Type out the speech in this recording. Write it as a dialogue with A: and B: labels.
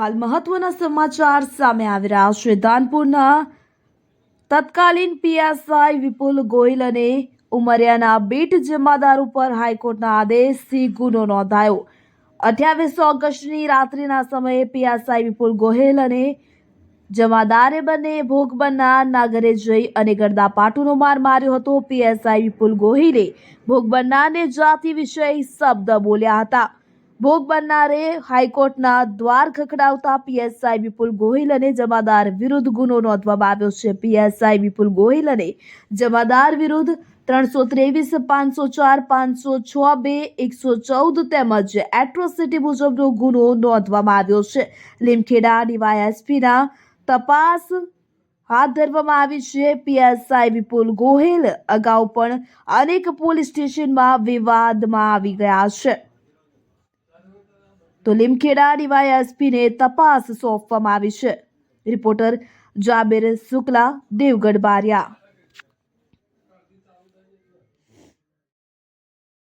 A: હાલ મહત્વના સમાચાર સામે આવી રહ્યા છે. દાનપુરના તત્કાલીન પીએસઆઈ વિપુલ ગોયલ અને ઉમરિયાના બીટ જમાદાર ઉપર હાઈકોર્ટના આદેશથી ગુનો નોંધાયો. અઠ્યાવીસ ઓગસ્ટની રાત્રિના સમયે પીએસઆઈ વિપુલ ગોહિલ અને જમાદારે બંને ભોગ બનનારના ઘરે જઈ અને ગરદા પાટુનો માર માર્યો હતો. પીએસઆઈ વિપુલ ગોહિલે ભોગ બનનારને જાતિ વિષય શબ્દ બોલ્યા હતા. ભોગ બનનારે હાઈકોર્ટના દ્વાર ખખડાવતા પીએસઆઈ વિપુલ ગોહિલ અને જમાદાર વિરુદ્ધ ગુનો નોંધવામાં આવ્યો છે. પીએસઆઈ વિપુલ ગોહિલ અને જમાદાર વિરુદ્ધ ત્રણસો ત્રેવીસ, પાંચસો ચાર, પાંચસો છ બે, એકસો ચૌદ તેમજ એટ્રોસિટી મુજબનો ગુનો નોંધવામાં આવ્યો છે. લીમખેડા ડીવાયએસપીના તપાસ હાથ ધરવામાં આવી છે. પીએસઆઈ વિપુલ ગોહિલ અગાઉ પણ અનેક પોલીસ સ્ટેશનમાં વિવાદમાં આવી ગયા છે. તો લીમખેડા ડીવાયએસપીને તપાસ સોંપવામાં આવી છે. રિપોર્ટર જાબેર શુક્લા દેવગઢ બારિયા.